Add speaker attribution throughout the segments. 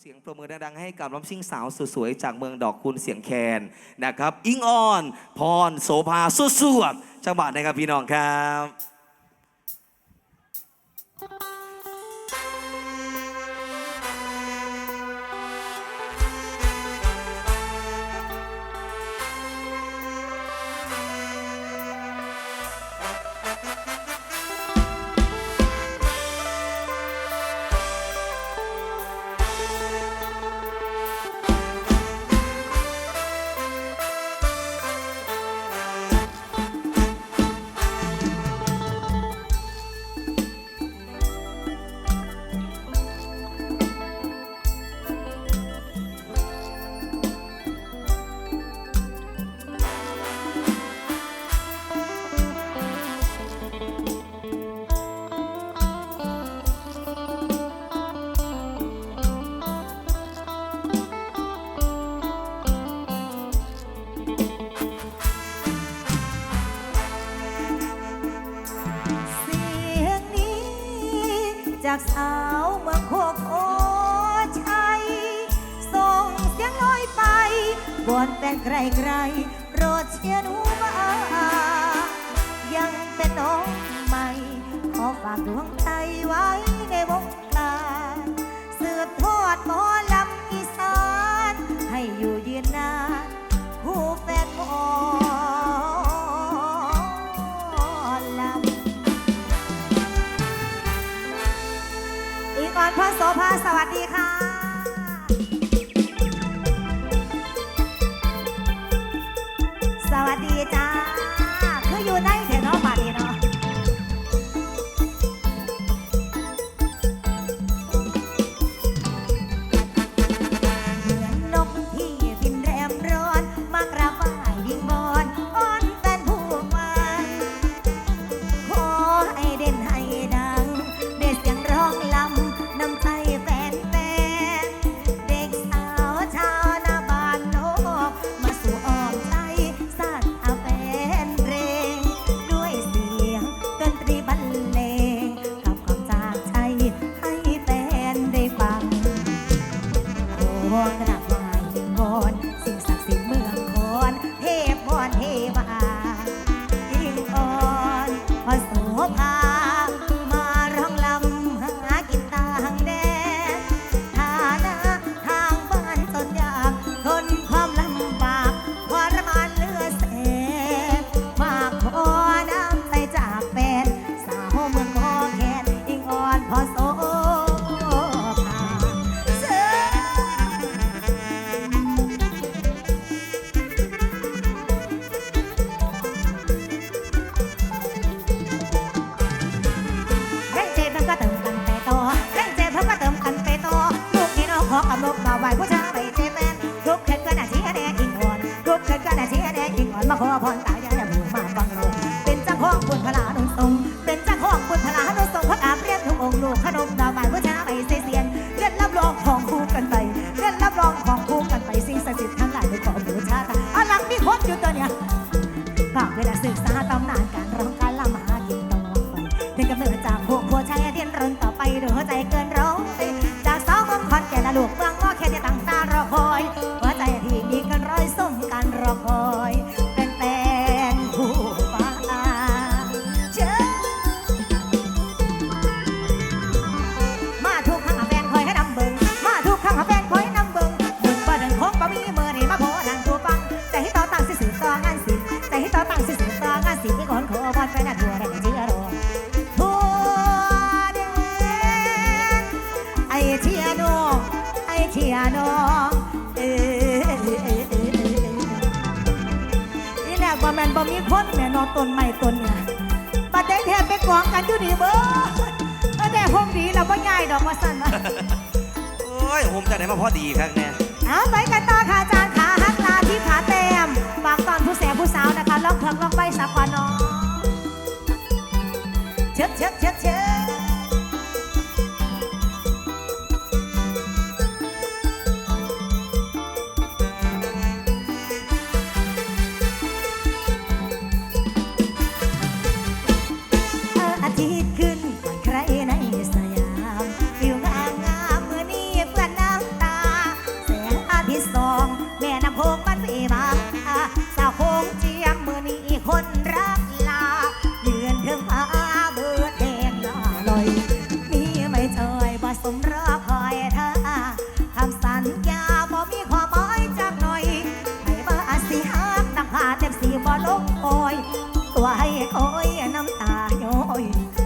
Speaker 1: เสียงประมือดังๆให้กับน้มซิ่งสาวสวยๆจากเมืองดอกคุณเสียงแคนนะครับ อิงออน พรโสภาสุดสวบจังหวัดนะครับพี่น้องครับ
Speaker 2: จากสาวเมืองโคกโอชัยส่งเสียงลอยไปบนแฟนไกลไกลโปรดเชียร์หนูมายังเป็นน้องใหม่ ขอฝากดวงใจไว้ในวงการสืบทอดมอ ดีจ้า อ่อนกเข็นก็น่เชียร์แดงอิงอ่อนมาขอพรตายายาหมู่มาฟังลูกเป็นเจ้าของบุญพลานุนทรงเป็นเจ้าของบุญพลานุนทรงพระกราบเรียนทุกองค์ลูกขนมดาวไหวผู้ชายไปเซเซียนเรียนรับรองของคู่กันไปเรียนรับรองของคู่กันไปสิ่งศักดิ์สิทธิ์ทั้งหลายไปขอบูชาค่ะอลังมีคนอยู่ตัวเนี้ยฝากเวลาศึกษาตำนานการร้องการละมากินต่องไปเดินกำเนิดจากพวกผัวชายเรียนรนต่อไปเรือหัวใจเกิน เชียน้องไอเชียน้องเออเออเออเออเออนี่แหละบ่แม่นบ่มีคนแม่นอนต้นไม้ต้นเนี่ยปัดได้แทบไปกองกันอยู่นี่เบ้อแต่คงดีแล้วบ่ง่ายดอกว่าสั่นว่า
Speaker 1: โอ้ยผมจะไหนมาพอดีครับเนี่ย
Speaker 2: เอาไปกันต่อค่ะอาจารย์ขาฮักลาที่ขาเต็มฝากตอนผู้แสบผู้สาวนะคะล่องเพิงล่องไปสักวันน้องเชิดเชิดเชิดเชิด Thank you.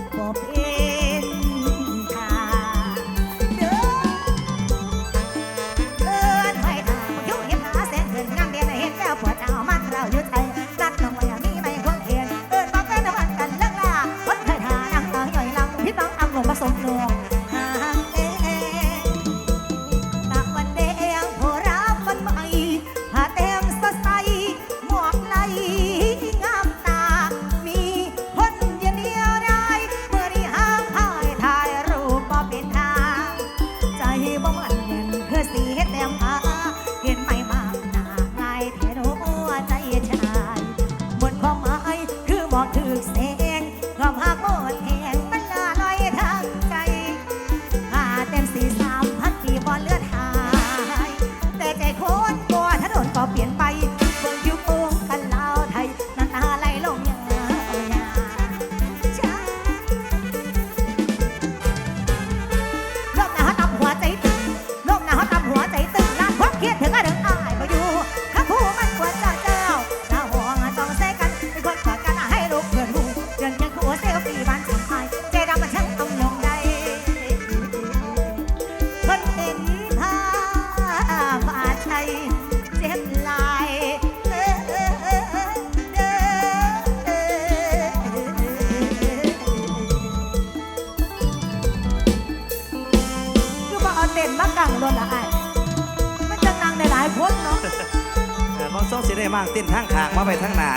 Speaker 2: ได้มากติ้นทั้ง
Speaker 1: ทางมาไปทั้งนา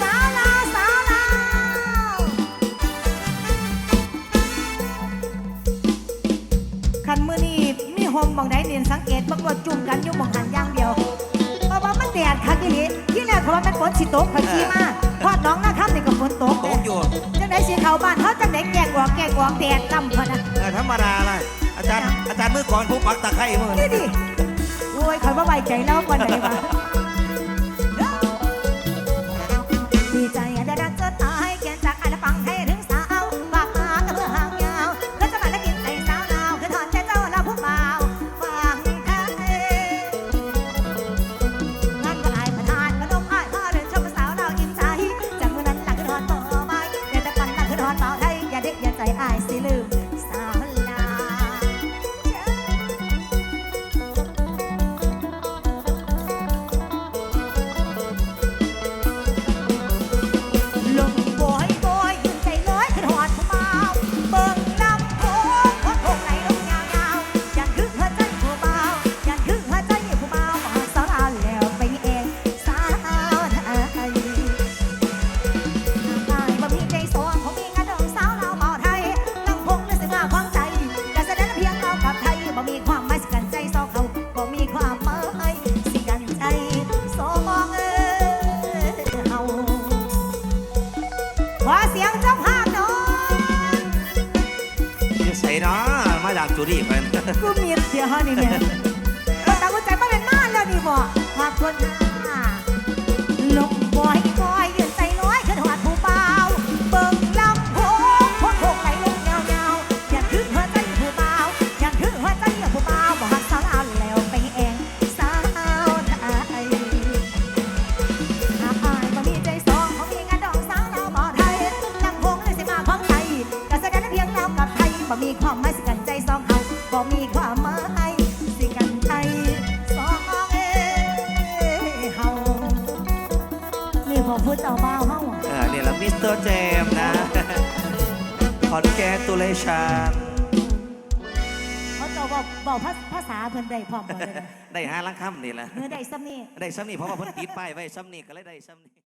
Speaker 2: สาวลาวสาวลาวคันมือนี่มีหอมบองได้เนียนสังเกตบางรวดจุ่มกันยุ่บองหันย่างเดียวเพราะว่ามันแดดคักอีหลีที่แรกเพราะว่ามันฝนสิตกพอยขี่มาพอดน้องหน้าค่ำนี่ก็ฝนตก
Speaker 1: โตกอยู่
Speaker 2: จะงไหนสีเขาบ้านเขาจะได้แก่กว่างแก่กว่างแดดลำพอนะ
Speaker 1: เออธรรมดาเลยอาจารย์อาจารย์มือก่อนผู้ปักตะไคร้มือ
Speaker 2: ดิโอ้ยข่อยว่าไว้ใจแล้ววันไหนมาาจุรีไป ก็มีเสียหานี่แม่แต่หัวใจมาเป็นมาแล้วนี่บ่ฝากคน ของผู้เจ้าบ้าวเฮ้าออเนี่
Speaker 1: ยละมิสเตอร์เจมส์นะ ขอนแกนตุเลชาน
Speaker 2: เขาเจ้าบอกบอกภาษาเพิ่นได้พร้อมบ่ไเลย
Speaker 1: ได้ห้าลังคำนี่แหละ
Speaker 2: เนื้อได้ซ้ำนี่
Speaker 1: ได้ซ้ำนี่เพราะว่าเพิ่นติดป้ายไว้ซ้ำนี่ก็เลยได้ซ้ำนี่